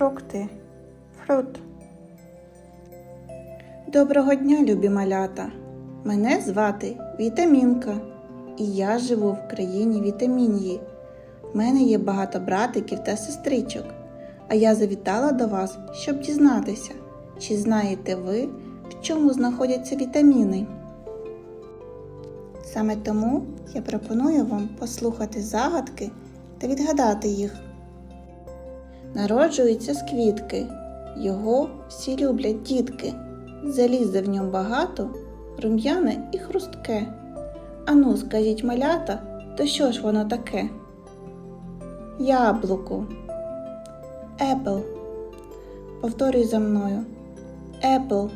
фрукти, фрут. Доброго дня, любі малята! Мене звати Вітамінка, і я живу в країні Вітамінії. В мене є багато братиків та сестричок, а я завітала до вас, щоб дізнатися, чи знаєте ви, в чому знаходяться вітаміни. Саме тому я пропоную вам послухати загадки та відгадати їх. Народжується з квітки, його всі люблять дітки. Заліза в ньому багато, рум'яне і хрустке. Ану, скажіть малята, то що ж воно таке? Яблуко. Apple. Повторюй за мною. Apple.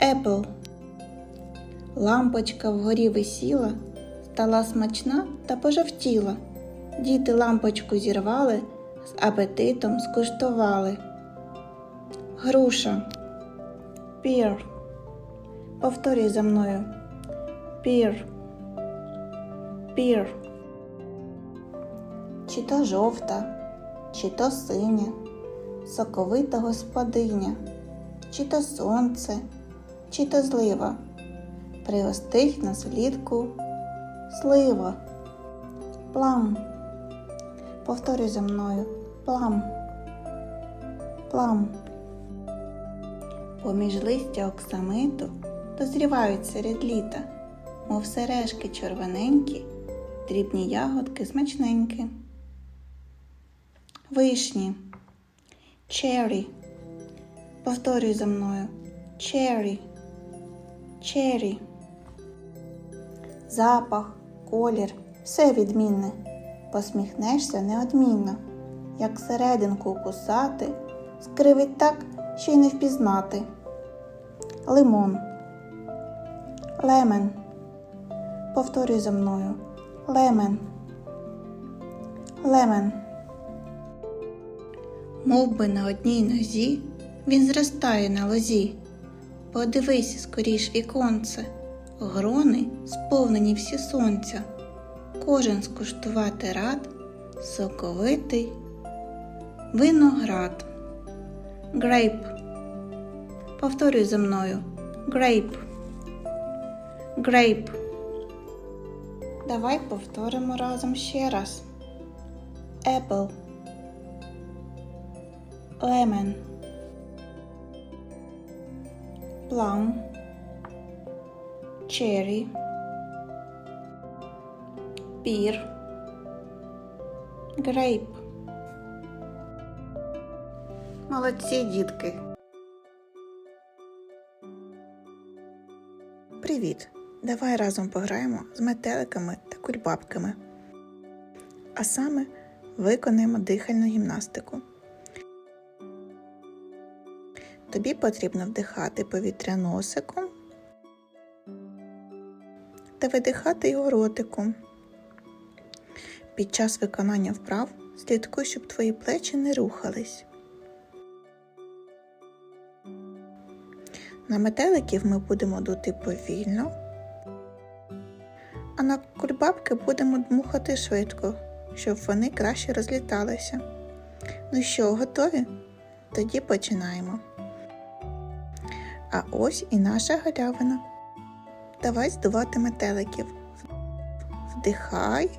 Apple. Лампочка вгорі висіла, стала смачна та пожовтіла. Діти лампочку зірвали, з апетитом скуштували. Груша. Pear. Повторюй за мною. Pear. Pear. Чи то жовта, чи то синя, соковита господиня, чи то сонце, чи то злива. Пригостить нас влітку слива. Плам. Повторюй за мною. Плам. Плам. Поміж листя оксамиту дозрівають серед літа, мов сережки червоненькі, дрібні ягодки смачненькі. Вишні. Cherry. Повторюй за мною. Cherry. Cherry. Запах, колір, все відмінне. Посміхнешся неодмінно, як серединку кусати, скривить так, що й не впізнати. Лимон. Лемен. Повторюй за мною. Лемен. Лемен. Мов би на одній нозі він зростає на лозі. Подивись скоріш віконце, грони сповнені всі сонця. Кожен скуштувати рад, соковитий виноград. Грейп. Повторюй за мною. Грейп. Грейп. Давай повторимо разом ще раз. Apple. Lemon. Plum. Cherry. Pear. Grape. Молодці, дітки. Привіт! Давай разом пограємо з метеликами та кульбабками. А саме виконаємо дихальну гімнастику. Тобі потрібно вдихати повітря носиком та видихати його ротиком. Під час виконання вправ слідкуй, щоб твої плечі не рухались. На метеликів ми будемо дути повільно, а на кульбабки будемо дмухати швидко, щоб вони краще розліталися. Ну що, готові? Тоді починаємо. А ось і наша галявина. Давай здувати метеликів. Вдихай.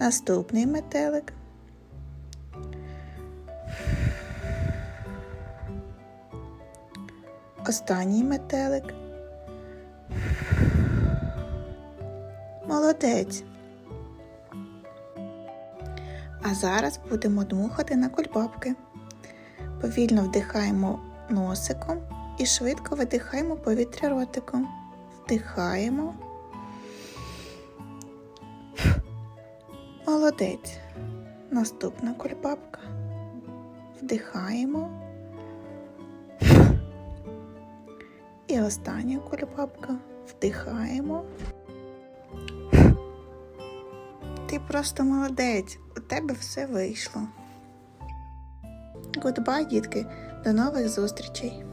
Наступний метелик. Останній метелик. Молодець. А зараз будемо дмухати на кульбабки. Повільно вдихаємо носиком і швидко видихаємо повітря ротиком. Вдихаємо. Молодець. Наступна кульбабка. Вдихаємо. І остання кульбабка. Вдихаємо. Ти просто молодець. У тебе все вийшло. Гудбай, дітки. До нових зустрічей!